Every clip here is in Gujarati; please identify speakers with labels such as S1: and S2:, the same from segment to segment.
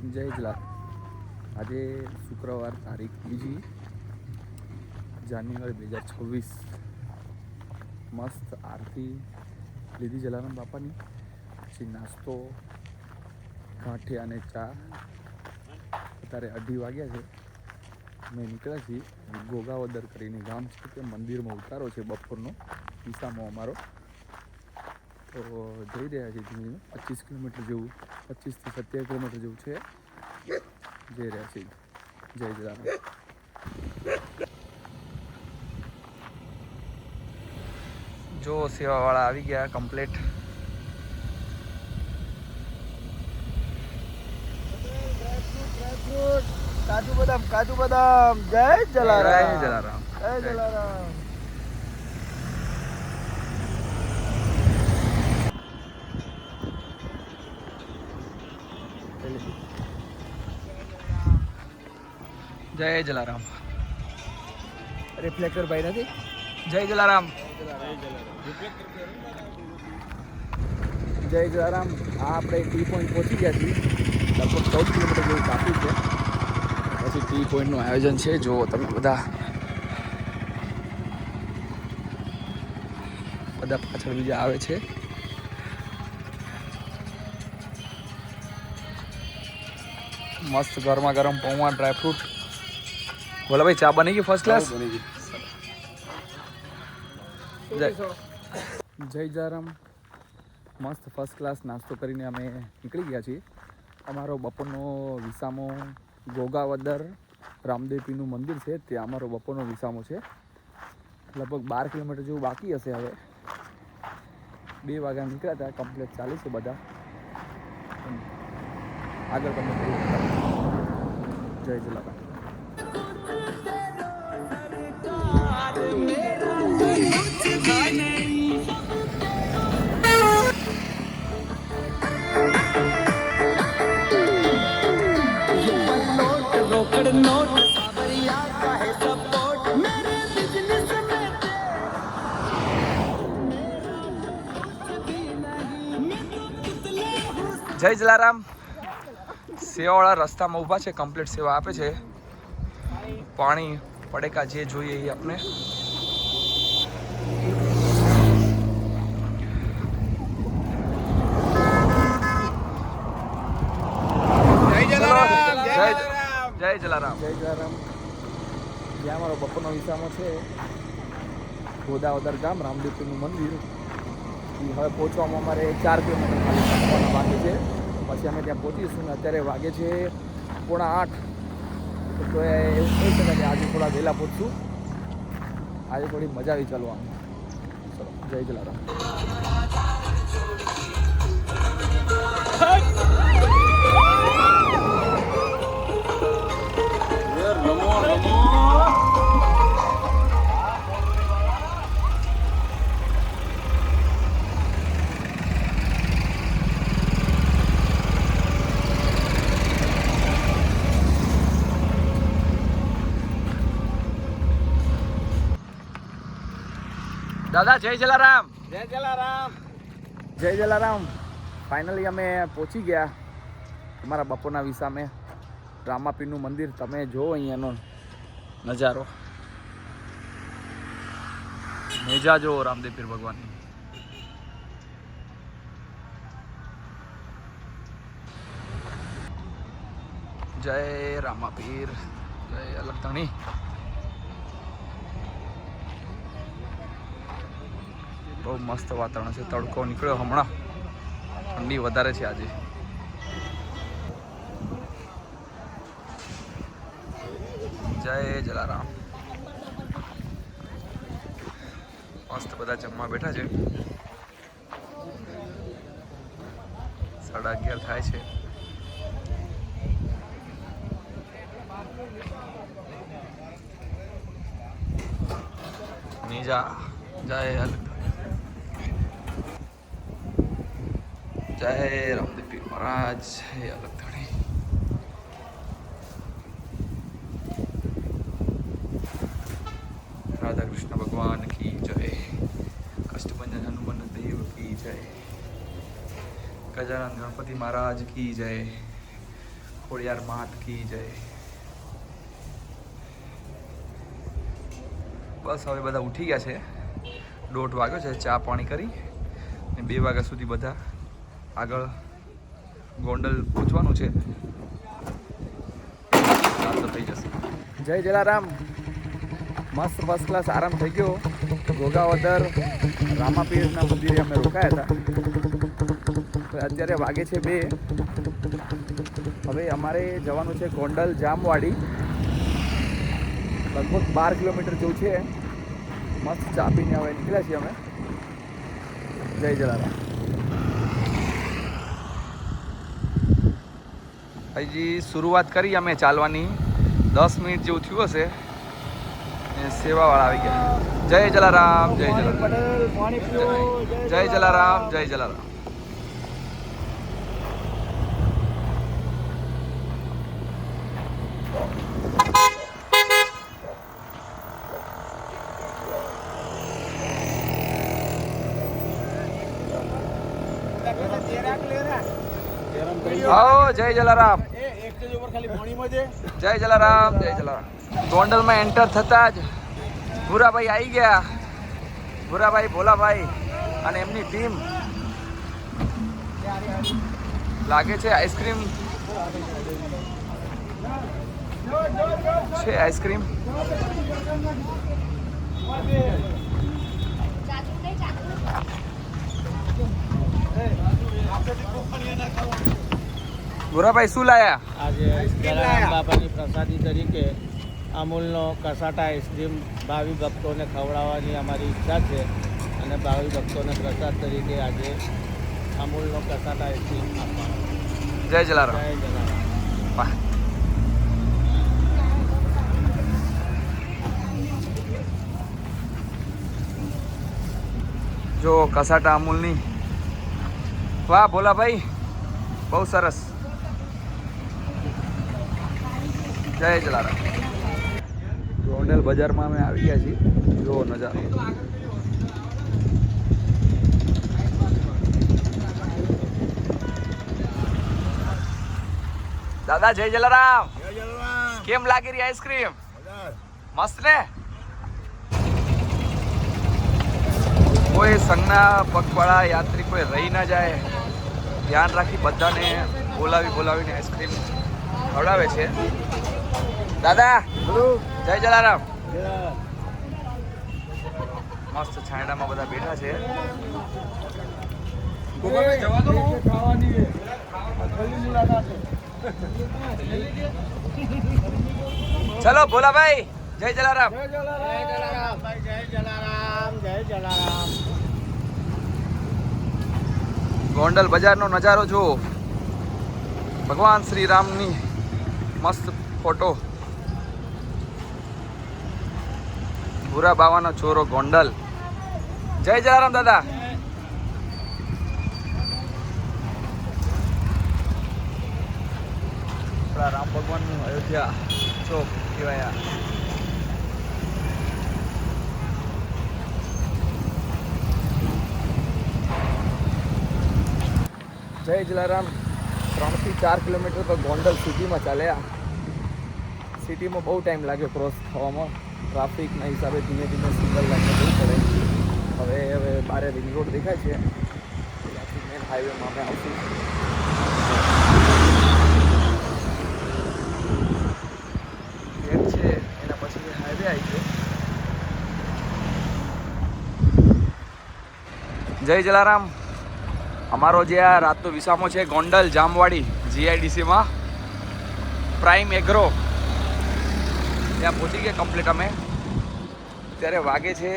S1: જય જલા આજે શુક્રવાર તારીખ બીજી જાન્યુઆરી બે હજાર છવ્વીસ. મસ્ત આરતી લીધી જલારામ બાપાની. પછી નાસ્તો ગાંઠિયા અને ચા. અત્યારે અઢી વાગ્યા છે. અમે નીકળ્યા છીએ ગોગાવદર કરીને ગામ છે તે મંદિરમાં ઉતારો છે બપોરનો. ઈસામાં અમારો. તો જઈ રહ્યા છીએ ધીમે ધીમે પચીસ કિલોમીટર જેવું પચીસથી સત્યાવીસ કિલોમીટર જેવું છે જઈ રહ્યા છીએ જય જલારામ જો સેવાવાળા આવી ગયા કમ્પ્લીટ
S2: કાજુ બદામ કાજુ બદામ જય જલારામ
S1: જય જલારામ
S2: જય જલારામ
S1: જય જલારામ.
S2: રિફ્લેક્ટર ભાઈ નથી?
S1: જય જલારામ.
S2: જય જલારામ. આ આપણે ટી પોઈન્ટ પહોંચી ગયા છીએ. લગભગ ચૌદ કિલોમીટર જેવું કાપી છે.
S1: પછી ટી પોઈન્ટનું આયોજન છે. જો તમે બધા. બધા પાછળ બીજા આવે છે. મસ્ત ગરમા ગરમ પૌવા ડ્રાયફ્રૂટ. બોલા ભાઈ ચા બની ગઈ ફર્સ્ટ ક્લાસ જય. જય જયરામ. મસ્ત ફર્સ્ટ ક્લાસ નાસ્તો કરીને અમે નીકળી ગયા છીએ. અમારો બપોરનો વિસામો ગોગાવદર રામદેવપીનું મંદિર છે ત્યાં અમારો બપોરનો વિસામો છે. લગભગ બાર કિલોમીટર જેવું બાકી હશે હવે. બે વાગ્યા નીકળ્યા હતા કમ્પ્લીટ ચાલે છે બધા. આગળ તમે જય જય જય જલારામ. સેવાવાળા રસ્તામાં ઊભા છે કમ્પ્લીટ સેવા આપે છે. પાણી, પડેકા જે જોઈએ એ આપણે
S2: જય
S1: જલારામ, જય જય જલારામ
S2: જય જલારામ જ્યાં વિસામાં છે. ગોદાવદર ગામ રામદેવપીરનું મંદિર. એ હવે પહોંચવામાં અમારે ચાર કિલોમીટર બાકી છે. પછી અમે ત્યાં પહોંચીશું ને અત્યારે વાગે છે પોણા આઠ. તો એવું કહી શકાય કે આજે થોડા વહેલા પહોંચશું. આજે થોડી મજા આવી ચાલવાની. ચલો, જય જલારામ.
S1: દાદા જય જલારામ.
S2: જય જલારામ. જય જલારામ. ફાઇનલી અમે પહોંચી ગયા અમારા બપોરના વિસામે. રામાપીરનું મંદિર તમે જો અહીંયાનો
S1: નજારો. મેજા જો રામદેવ પીર ભગવાનની. જય રામાપીર જય અલગધણી બહુ મસ્ત વાતાવરણ છે. તડકો નીકળ્યો હમણાં. ઠંડી વધારે છે આજે. જય જલારામ. મસ્ત બધા જમવા બેઠા છે. સાડા અગિયાર થાય છે. નીજા. જય અલગ જય રામદેવ મહારાજ જય અલગ ધણી રાધા કૃષ્ણ ભગવાન કી જય કષ્ટભંજન હનુમન દેવ કી જય ગજાનંદ ગણપતિ મહારાજ કી જય ખોડિયાર માત કી જય બસ હવે બધા ઉઠી ગયા છે. દોઢ વાગ્યો છે, ચા પાણી કરી અને બે વાગ્યા સુધી બધા આગળ ગોંડલ પહોંચવાનું છે. થઈ જશે.
S3: જય જલારામ. મસ્ત ફર્સ્ટ ક્લાસ આરામ થઈ ગયો. ઘોઘાવદર રામાપીરના મંદિરે અમે રોકાયા હતા. અત્યારે વાગે છે બે. હવે અમારે જવાનું છે ગોંડલ જામવાડી. લગભગ બાર કિલોમીટર જેવું છે. મસ્ત ચા પીને હવે નીકળ્યા છીએ અમે. જય જલારામ.
S1: હજી શરૂઆત કરી અમે ચાલવાની. દસ મિનિટ જેવું થયું હશે. સેવાવાળા આવી ગયા. જય જલારામ જય જલારામ. જય જલારામ. જય જલારામ આવો જય જલારામ. જય જલારામ જય જલારામ. ગોંડલમાં એન્ટર થતા જ ભૂરાભાઈ આવી ગયા. ભૂરાભાઈ ભોલાભાઈ અને એમની ટીમ લાગે છે આઈસ્ક્રીમ છે આઈસ્ક્રીમ ભૂરાભાઈ શું લાયા?
S4: આજે બાપાની પ્રસાદી તરીકે અમૂલનો કસાટા આઈસ્ક્રીમ ભાવિ ભક્તોને ખવડાવવાની અમારી ઈચ્છા છે અને ભાવિ ભક્તોને પ્રસાદ તરીકે આજે અમૂલનો કસાટા આઈસ્ક્રીમ આપવાનો.
S1: જય જલારામ.
S4: જય જલારામ.
S1: વાહ. જો કસાટા અમૂલની. વાહ ભોલાભાઈ બહુ સરસ. જય જલારામ.
S3: ગોંડલ બજારમાં અમે આવી ગયા છીએ. જો નજારો.
S1: દાદા જય જલારામ. કેમ લાગી રહી આઈસ્ક્રીમ? મસ્ત ને? કોઈ સંઘના પગપાળા યાત્રિકોએ રહી ના જાય. ધ્યાન રાખી બધાને બોલાવી બોલાવીને આઈસ્ક્રીમ ખવડાવે છે. દાદા જય જલારામ. મસ્ત છાંયડામાં બધા બેઠા છે. ચલો ભોલાભાઈ જય જલારામ.
S4: જય જલારામ. જય જલારામ જય જલારામ.
S1: ગોંડલ બજારનો નજારો જુઓ. ભગવાન શ્રી રામની મસ્ત ફોટો. ભૂરા બાવાનો છોરો ગોંડલ. જય જલારામ દાદા. રામ ભગવાનનું અયોધ્યા ચોક કહેવાય
S3: જય જલારામ. ત્રણથી ચાર કિલોમીટર તો ગોંડલ સિટીમાં ચાલ્યા સિટીમાં બહુ ટાઈમ લાગ્યો ક્રોસ થવામાં. ટ્રાફિકના હિસાબે ધીમે ધીમે સિંગલ લાઈનમાં જવું પડે. હવે હવે બારે રિંગ રોડ દેખાય છે. મેન હાઈવેમાં અમે આવશું.
S1: ગેટ છે, એના પછી હાઈવે આવી છે. જય જલારામ. અમારો જે આ રાતનો વિસામો છે ગોંડલ, જામવાડી જીઆઈડીસીમાં પ્રાઇમ એગ્રો ત્યાં પહોંચી ગયા કમ્પ્લીટ અમે. ત્યારે વાગે છે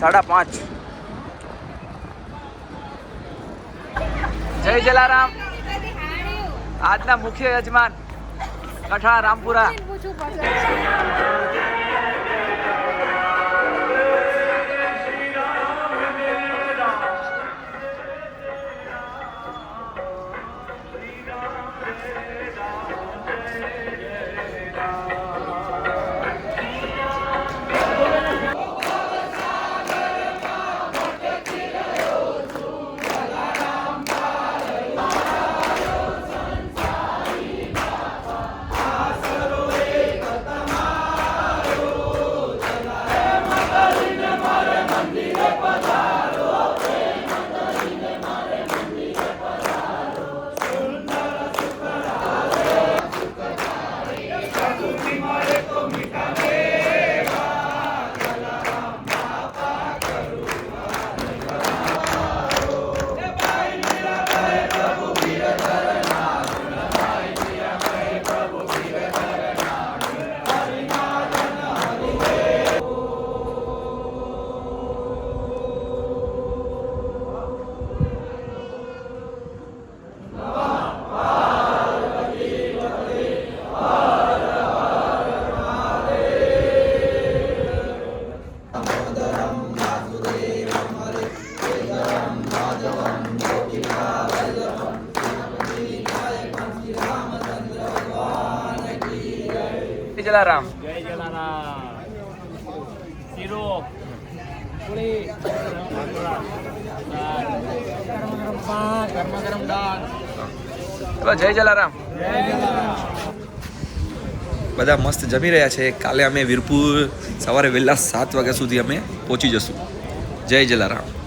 S1: સાડા પાંચ. જય જલારામ. આજના મુખ્ય યજમાન કઠા રામપુરા. જલારામ.
S4: જય જલારામ. શીરો પૂરી. ગરમ દાળ
S1: ચલો જય જલારામ. બધા મસ્ત જમી રહ્યા છે. કાલે અમે વીરપુર સવારે વહેલા સાત વાગ્યા સુધી અમે પહોંચી જશું. જય જલારામ.